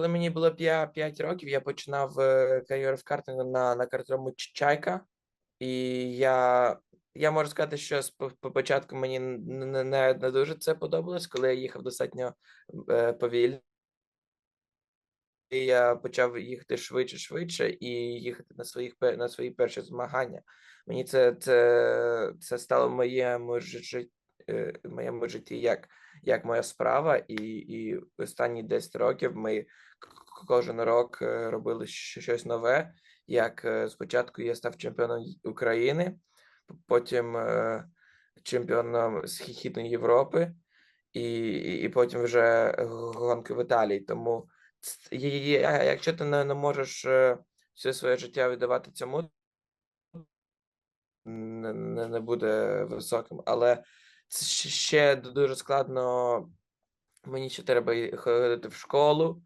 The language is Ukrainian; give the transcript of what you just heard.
Коли мені було 5 років, я починав е, кар'єру в картингу на, на картрому Чайка. І я, я можу сказати, що з по початку мені н- н- не, не дуже це подобалось, коли я їхав достатньо е, повільно. І я почав їхати швидше, швидше і їхати на своїх на свої перші змагання. Мені це, це, це стало моєму житті, в моєму житті як, як моя справа, і, і останні 10 років ми кожен рок е, робили щось нове. Як е, спочатку я став чемпіоном України, потім е, чемпіоном Східної Європи, і, і потім вже гонки в Італії. Тому якщо ти не, не можеш е, все своє життя віддавати цьому, не, не буде високим. Але це ще дуже складно. Мені ще треба ходити в школу,